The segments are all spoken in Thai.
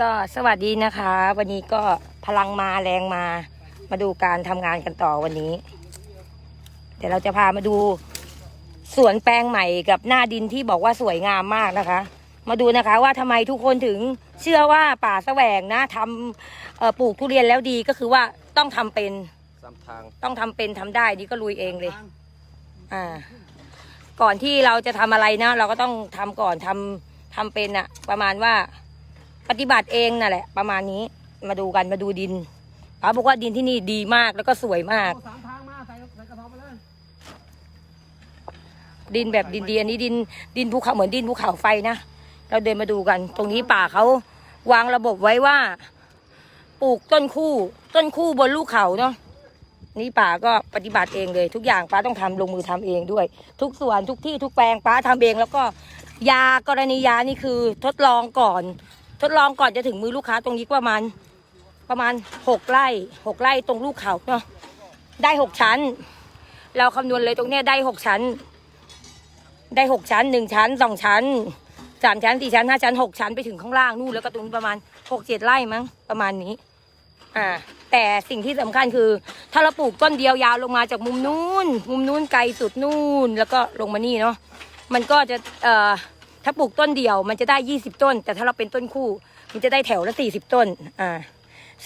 ก็สวัสดีนะคะ วันนี้ก็พลังมาแรงมา มาดูการทำงานกันต่อวันนี้ เดี๋ยวเราจะพามาดู สวนแปลงใหม่กับหน้าดินที่บอกว่าสวยงามมากนะคะ มาดูนะคะว่าทำไมทุกคนถึงเชื่อว่าป่าแสวงนะทำเอ่อปลูกทุเรียนแล้วดีก็คือว่าต้องทำเป็น สามทางต้องทำเป็นทำได้นี่ก็ลุยเองเลย อ่า ก่อนที่เราจะทำอะไรนะ เราก็ต้องทำก่อนทำทำเป็นอะประมาณว่า ปฏิบัติเองนั่นแหละ ประมาณนี้มาดูกันมาดูดินป้าบอกว่าดินที่นี่ดีมากแล้วก็สวยมาก สามทางมาใส่ใส่กระสอบไปเลยดินแบบดินดีอันนี้ดินดินภูเขาเหมือนดินภูเขาไฟนะเราเดินมาดูกัน ตรงนี้ป่าเขาวางระบบไว้ว่า ปลูกต้นคู่ ต้นคู่บนลูกเขาเนาะนี่ป่าก็ปฏิบัติเองเลย ทุกอย่างป้าต้องทำลงมือทำเองด้วย ทุกส่วนทุกที่ทุกแปลงป้าทำเอง แล้วก็ยากรณียานี่คือทดลองก่อน ทดลองก่อนจะถึงมือลูกค้าตรงนี้ประมาณ ประมาณหกไร่หกไร่ตรงลูกเขาเนาะได้หกชั้น เราคำนวณเลยตรงเนี้ยได้หกชั้น ได้หกชั้นหนึ่งชั้นสองชั้นสามชั้นสี่ชั้นห้าชั้นหกชั้นไปถึงข้างล่างนู่นแล้วก็ตรงนี้ประมาณหกเจ็ดไร่มั้งประมาณนี้ อ่า แต่สิ่งที่สำคัญคือ ถ้าเราปลูกต้นเดียวยาวลงมาจากมุมนู้น มุมนู้นไกลสุดนู่น แล้วก็ลงมานี่เนาะมันก็จะเอ่อ ถ้าปลูกต้นเดียวมันจะได้ยี่สิบต้น แต่ถ้าเราเป็นต้นคู่ มันจะได้แถวละสี่สิบต้น อ่า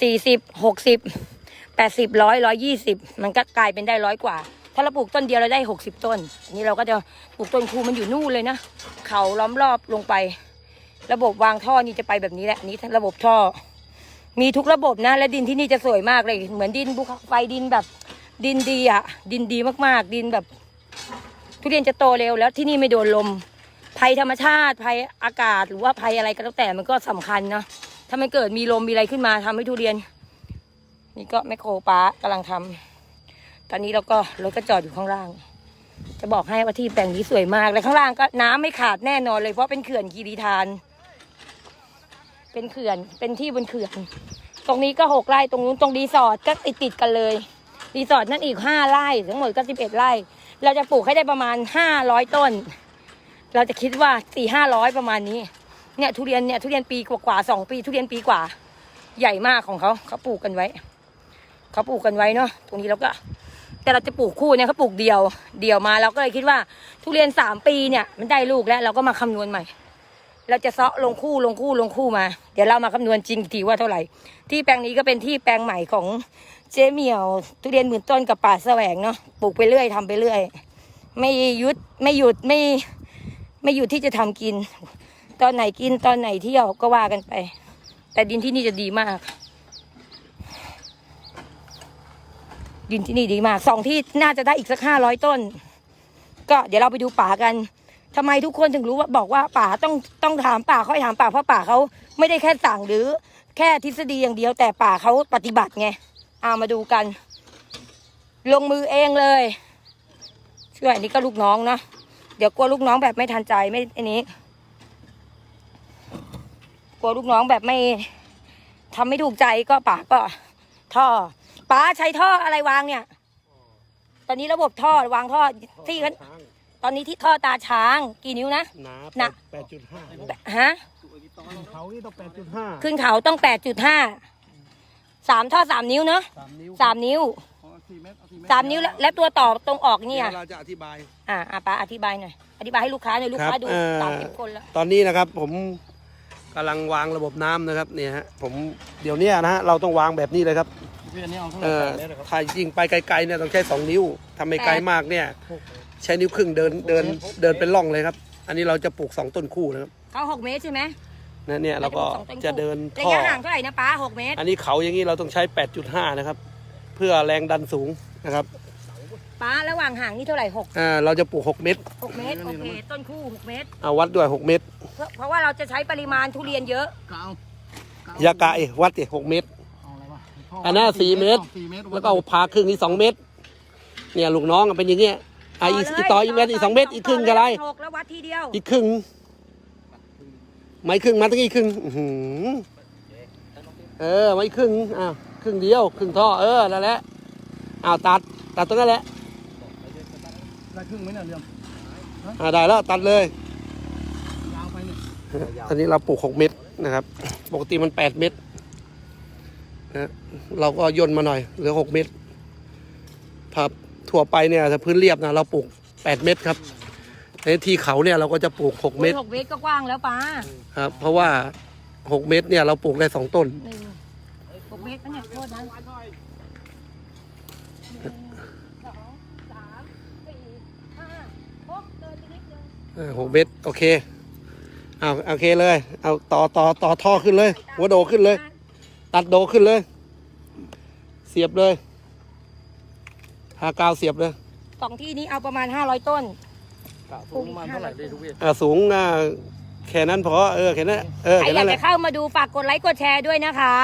สี่สิบหกสิบแปดสิบร้อยร้อยยี่สิบมันก็กลายเป็นได้ร้อยกว่า ถ้าเราปลูกต้นเดียวเราได้หกสิบต้นอันนี้เราก็จะปลูกต้นคู่มันอยู่นู่นเลยนะเขาล้อมรอบลงไป ระบบวางท่อนี่จะไปแบบนี้แหละนี้ระบบท่อ มีทุกระบบนะ และดินที่นี่จะสวยมากเลย เหมือนดินภูเขาไฟดินแบบ ดินดีอะดินดีมากๆ ดินแบบ ทุเรียนจะโตเร็วแล้วที่นี่ไม่โดนลม ภัยธรรมชาติภัยอากาศหรือว่าภัยอะไรก็แล้วแต่มันก็สำคัญนะถ้ามันเกิดมีลมมีอะไรขึ้นมาทำให้ทุเรียน นี่ก็แมคโครป้ากำลังทำตอนนี้เราก็รถก็จอดอยู่ข้างล่าง จะบอกให้ว่าที่แปลงนี้สวยมากและข้างล่างก็น้ำไม่ขาดแน่นอนเลยเพราะเป็นเขื่อนกีรีทาน เป็นเขื่อนเป็นที่บนเขื่อนตรงนี้ก็หกไร่ตรงนู้นตรงรีสอร์ทก็ติดติดกันเลยรีสอร์ทนั่นอีกห้าไร่ทั้งหมดก็สิบเอ็ดไร่ เราจะปลูกให้ได้ประมาณห้าร้อยต้น เราจะคิดว่าสี่ห้าร้อยประมาณนี้ เนี่ยทุเรียนเนี่ยทุเรียนปีกว่าๆสองปี ทุเรียนปีกว่า ใหญ่มากของเขาเขาปลูกกันไว้เขาปลูกกันไว้เนาะตรงนี้เราก็ แต่เราจะปลูกคู่เนี่ยเขาปลูกเดียว เดียวมาเราก็เลยคิดว่า ทุเรียนสามปีเนี่ยมันได้ลูกแล้ว เราก็มาคำนวณใหม่ เราจะเซาะลงคู่ลงคู่ลงคู่มา เดี๋ยวเรามาคำนวณจริงทีว่าเท่าไหร่ ที่แปลงนี้ก็เป็นที่แปลงใหม่ของเจ๊เหมียวทุเรียนหมื่นต้นกับป่าแสวงเนาะปลูกไปเรื่อยทำไปเรื่อย ไม่ยุดไม่หยุดไม่ ไม่หยุดที่จะทำกิน ตอนไหนกินตอนไหนเที่ยวก็ว่ากันไป แต่ดินที่นี่จะดีมาก ดินที่นี่ดีมากสองที่น่าจะได้อีกสักห้าร้อยต้น ก็เดี๋ยวเราไปดูป่ากันทำไมทุกคนถึงรู้ว่าบอกว่าป่าต้องต้องถามป่าเขาให้ถามป่าเพราะป่าเขาไม่ได้แค่สั่งหรือแค่ทฤษฎีอย่างเดียว แต่ป่าเขาปฏิบัติไงเอามาดูกัน ลงมือเองเลยเชื่ออันนี้ก็ลูกน้องเนาะ เดี๋ยวกลัวลูกน้องแบบไม่ทันใจไม่อันนี้ กลัวลูกน้องแบบไม่ทำไม่ถูกใจก็ป่าก็ ท่อป้าใช้ท่ออะไรวางเนี่ย ตอนนี้ระบบท่อวางท่อที่เขาตอนนี้ที่ท่อตาช้างกี่นิ้วนะหนาหนาแปดจุดห้าฮะเขานี่ต้องแปดจุดห้าขึ้นเขาต้องแปดจุดห้าสามท่อสามนิ้วเนาะสามนิ้วสามนิ้วขอ สี่เมตรเอาสี่เมตรสามนิ้วแล้วแล้วตัวต่อตรงออกเนี่ยเราจะอธิบาย อ่าอะป้าอธิบายหน่อย อธิบายให้ลูกค้าหน่อยลูกค้าครับดูเอ่อสามสิบคนแล้ว ตอนนี้นะครับผมกำลังวางระบบน้ำนะครับเนี่ยฮะผมเดี๋ยวเนี้ยนะฮะเราต้องวางแบบนี้เลยครับเพื่อนนี่เอาเท่าไหเอ่ร่อได้เลยครับถ้ายิงไปไกลๆเนี่ยต้องใช้สองนิ้วทำไม่ไกลมากเนี่ย ใช้นิ้วครึ่งเดินเดินเดินเป็นร่องเลยครับ อันนี้เราจะปลูกสองต้นคู่นะครับเขาหกเมตรใช่ไหมนะเนี่ยเราก็สองต้นคู่จะเดินระท่อยะห่างเท่าไหร่นะป้าหกเมตร อันนี้เขาอย่างนี้เราต้องใช้ 8.5 นะครับเพื่อแรงดันสูงนะครับป้าระหว่างห่างนี่เท่าไหร่หกอ่าเราจะปลูก 6 เม็ดหกเมตรโอเคต้นคู่หกเมตรเอาวัดด้วย 6 เม็ดเพราะเพราะว่าเราจะใช้ปริมาณทุเรียนเยอะเก้าอยากะเอ้ยวัดดิ6เม็ดเอาอะไรวะอันนั้นสี่เมตร สี่เมตรแล้วก็เอาพาครึ่งนี่2เม็ดเนี่ยลูกน้องเป็นอย่างเงี้ยอะอีกอีกต่ออีกเม็ดอีกสองเม็ดอีกครึ่งก็ไร หกแล้ววัดทีเดียวอีกครึ่งไม่ครึ่งมาตั้งอีกครึ่งอื้อหือเออไม่ครึ่งอ้าว ครึ่งเดียวครึ่งท่อเออนั่นแหละอ้าวตัดตัดตรงนั้นแหละได้ครึ่งไหมเนี่ยเรื่องอ่าได้แล้วตัดเลยยาวไปเนี่ยตอนนี้เราปลูก6เม็ดนะครับ ปกติมันแปดเมตรนะเราก็ย่นมาหน่อยเหลือหกเมตรครับทั่วไปเนี่ยถ้าพื้นเรียบนะเราปลูกแปดเมตรครับในที่เขาเนี่ยเราก็จะปลูกหกเมตรหกเมตรก็กว้างแล้วป้าครับ เพราะว่าหกเมตรเนี่ยเราปลูกได้สองต้นหนึ่งหก เมตรนะเนี่ยโทษนะหนึ่งสองสามสี่ห้าหกเดินไปนิดนึงเออหกเมตรโอเคเอาโอเคเลย เอาต่อต่อต่อท่อขึ้นเลย หัวโดขึ้นเลย ตัดโดขึ้นเลย เสียบเลยหากาวเสียบเลยสองที่นี้เอาประมาณห้าร้อยต้น กะสูงประมาณเท่าไหร่ได้ทุกเวทอ่าสูงอ่า แค่นั้นพอเออแค่นั้นเออใครแค่อยานั้กนแหจะละเข้ามาดูฝากกดไลค์กดแชร์ด้วยนะคะ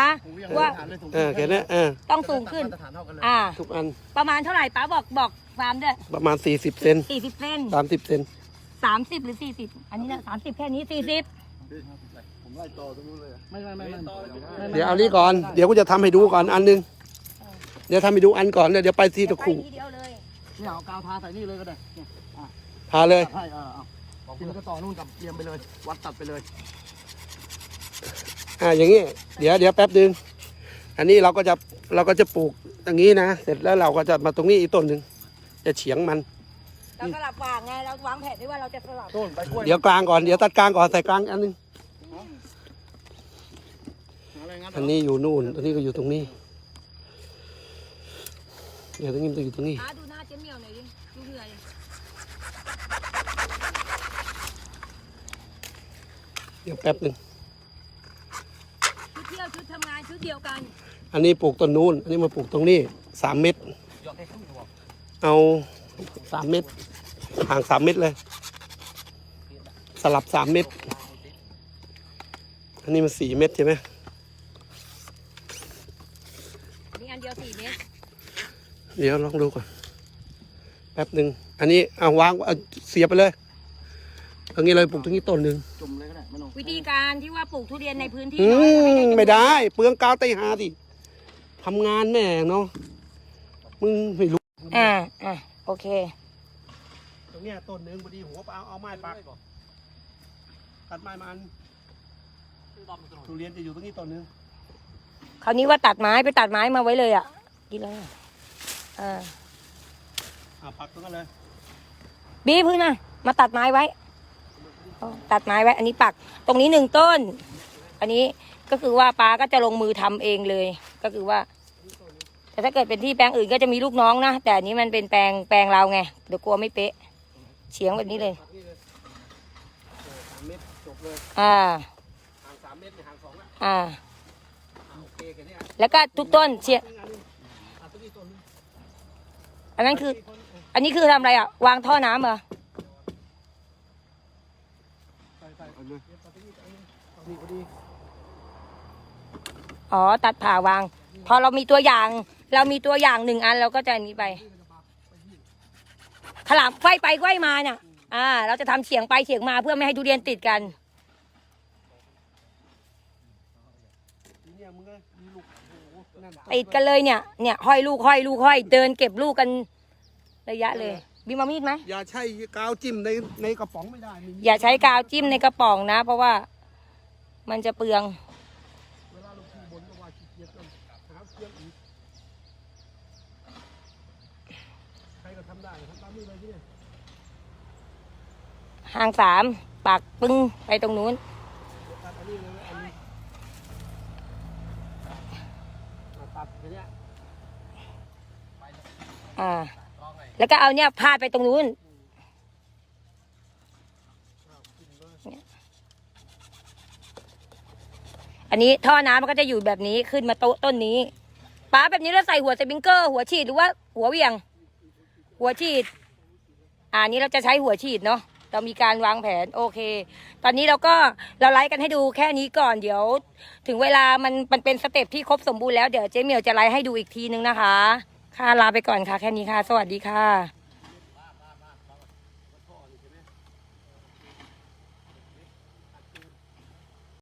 ว่าเออแค่นั้นเออต้องสูงขึ้นมาตรฐานเท่ากันเลยอ่า ทุกอันประมาณเท่าไหร่ป้าบอกบอกฟาร์มด้วยประมาณสี่สิบเซนสี่สิบเซนสามสิบเซนสามสิบหรือสี่สิบอันนี้นะสามสิบแค่นี้สี่สิบผมไล่ต่อตรงนู้นเลยไม่ไม่ไม่ไม่เดี๋ยวเอานี้ก่อนเดี๋ยวกูจะทำให้ดูก่อนอันหนึงเดี๋ยวทำให้ดูอันก่อนแล้วเดี๋ยวไปที่ตะไปคุ่ทีเดียวเลยเนี่ยเอากาวทาใส่นี่เลยก็ได้เนี่ยอะพาเลย ใช่เออเอา ทีนี้ก็ต่อนู่นกับเตรียมไปเลย วัดตัดไปเลยอ่าอย่างนี้ เดี๋ยวเดี๋ยวแป๊บนึง อันนี้เราก็จะเราก็จะปลูกอย่างนี้นะ เสร็จแล้วเราก็จะมาตรงนี้อีกต้นหนึ่งจะเฉียงมัน เราสลับวางไงเราวางแผนไว้ว่าเราจะสลับต้นไปกล้วยเดี๋ยวกลางก่อนเดี๋ยวตัดกลางก่อนใส่กลางอันหนึงอะไรงั้นอันนี้อยู่นู่นอันนี้ก็อยู่ตรงนี้ เดี๋ยวตรงนี้มันจะอยู่ตรงนี้หาดูหน้าเจ๊เหมียวหน่อยดิดูเหนื่อย เดี๋ยวแป๊บหนึ่งชุดเที่ยวชุดทำงานชุดเดียวกันอันนี้ปลูกต้นนู้น อันนี้มาปลูกตรงนี้สามเม็ดเอาสามเม็ดห่างสามเม็ดเลย สลับสามเม็ดอันนี้มันสี่เม็ดใช่ไหมอันนี้อันเดียวสี่เมตรเดี๋ยวลองดูก่อนแป๊บหนึ่งอันนี้เอาวางเอาเสียบไปเลย ตรงนี้เลยปลูกตรงนี้ต้นหนึ่งจุ่มเลยก็ได้ไม่ต้องวิธีการที่ว่าปลูกทุเรียนในพื้นที่อืน้อยให้มจำนวนไม่ได้ เปลืองกาวไตหาสิทำงานแม่เนาะมึงไม่รู้อ่าอ่าโอเค ตรงเนี้ยต้นหนึ่งพอดีหัวเอาเอาไม้ปักตัดไม้มาอันทุเรียนจะอยู่ตรงนี้ต้นหนึ่งคราวนี้ว่าตัดไม้ไปตัดไม้มาไว้เลยอะกินแล้วอะอ่าอ่าปักตรงนั้นเลย บีพื้นนะมาตัดไม้ไว้อ๋อ ตัดไม้ไว้ อันนี้ปัก ตรงนี้หนึ่งต้น อันนี้ก็คือว่าป้าก็จะลงมือทำเองเลย ก็คือว่า แต่ถ้าเกิดเป็นที่แปลงอื่นก็จะมีลูกน้องนะ แต่อันนี้มันเป็นแปลงแปลงเราไง เดี๋ยวกลัวไม่เป๊ะ เฉียงแบบนี้เลยสามเมตรจบเลยอ่าห่างสามเมตรหรือห่างสองอะอ่าอ่าโอเคแค่เนี้ยแล้วก็ทุกต้นเฉียงอันนี้อะตรงนี้ต้นหนึ่งอันนั้นคือ อันนี้คือทำอะไรอะ วางท่อน้ำเหรอ ใส่ใส่เอาเลย นี่พอดีอ๋อ ตัดผ่าวาง พอเรามีตัวอย่าง เรามีตัวอย่างหนึ่งอันเราก็จะอันนี้ไปถลำไฟไปไฟมาเนี่ยอ่า เราจะทำเฉียงไปเฉียงมาเพื่อไม่ให้ทุเรียนติดกันทีเนี่ยมึงก็มีลูกโอ้โหนั่นติดกันเลยเนี่ย เนี่ยห้อยลูกห้อยลูกห้อย เดินเก็บลูกกันระยะเลย บีมามีดไหมอย่าใช้กาวจิ้มในในกระป๋องไม่ได้มีอย่าใช้กาวจิ้มในกระป๋องนะ เพราะว่ามันจะเปลือง เวลาลูกพี่บนก็ว่าขี้เกียจกันหาเครื่องอีกใครก็ทำได้ทำตามนี้เลยที่เนี่ยห่างสามปักปึ้งไปตรงนู้น ตัดอันนี้เลยอันนี้อะตัดแค่เนี้ยอ่า แล้วก็เอาเนี่ยพาดไปตรงนู้นอันนี้ท่อน้ำมันก็จะอยู่แบบนี้ขึ้นมาโต๊ะต้นนี้ป้าแบบนี้เราใส่หัวสปริงเกอร์ หัวฉีดหรือว่าหัวเวียง หัวฉีด อ่านี้เราจะใช้หัวฉีดเนาะเรามีการวางแผนโอเค ตอนนี้เราก็เราไลฟ์กันให้ดูแค่นี้ก่อนเดี๋ยว ถึงเวลามันมันเป็นสเต็ปที่ครบสมบูรณ์แล้วเดี๋ยวเจ๊เหมียวจะไลฟ์ให้ดูอีกทีนึงนะคะ ค่ะลาไปก่อนค่ะ แค่นี้ค่ะ สวัสดีค่ะ